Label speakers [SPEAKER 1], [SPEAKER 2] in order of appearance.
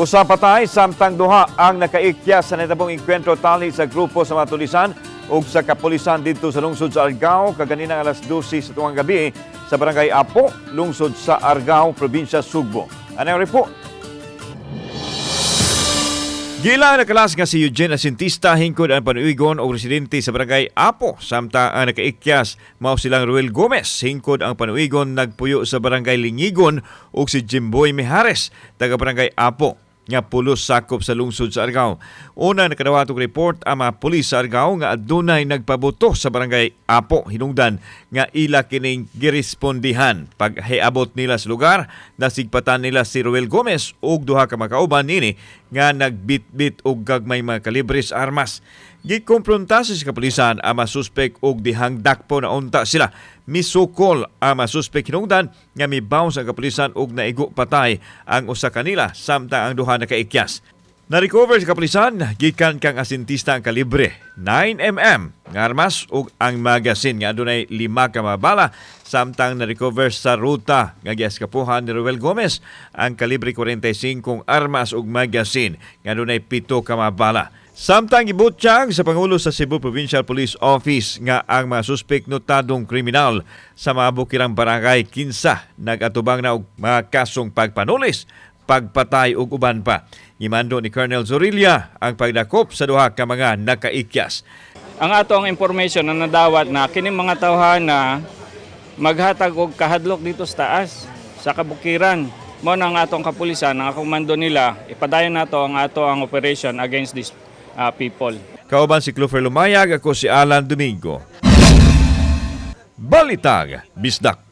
[SPEAKER 1] Usa patay samtang duha ang nakaikya sa natabong inkwentro tali sa grupo sa Matulisan ug sa kapulisan dito sa lungsod sa Argao kaganina alas 12 sa tuwang gabi sa barangay Apo, lungsod sa Argao, probinsya Sugbo. Ano report? Gila nakalas nga si Eugene Asintista hingkod ang panuigon o residente sa barangay Apo samtang ang nakaikyas mao silang Ruel Gomez hingkod ang panuigon nagpuyo sa barangay Lingigon o si Jimboy Mijares taga barangay Apo nga pulos sakop sa lungsod sa Argao. Una nakadawatog report ang mga pulis sa Argao nga adunay nagpabuto sa barangay Apo hinungdan nga ila kining girespondihan pag hiabot nila sa lugar nasigpatan nila si Ruel Gomez ug duha ka makauban nini nga nagbitbit og gagmay mga kalibres armas. Gikompronta sa kapulisan ang mga suspek og dihang dakpo na unta sila. Misukol ang mga suspek hinungdan nga mibounce ang kapulisan og naigo patay ang usa kanila samtang ang duha nakaikyas. Na-recover sa kapulisan, gikan kang asintista ang kalibre 9mm nga armas ug ang magasin nga adunay lima ka mga bala samtang na-recover sa ruta nga giaskapuhan ni Ruel Gomez ang kalibre 45 armas ug magasin nga adunay pito ka mga bala. Samtang gibutyag sa Pangulo sa Cebu Provincial Police Office nga ang mga suspek notadong kriminal sa mga bukirang barangay kinsa nagatubang na og mga kasong pagpanulis, pagpatay ug uban pa. Gimando ni Colonel Zorilla ang pagdakop sa duha ka mga nakaikyas.
[SPEAKER 2] ang ato ang information na nadawat na kining mga tawhan na maghatag og kahadlok dito sa taas sa kabukiran mo na ang atong kapulisan ang komando nila ipadayon nato ang ato ang operation against these uh, people
[SPEAKER 1] Kauban si Clover Lumayag, ako si Alan Domingo. Balitag, Bisdak.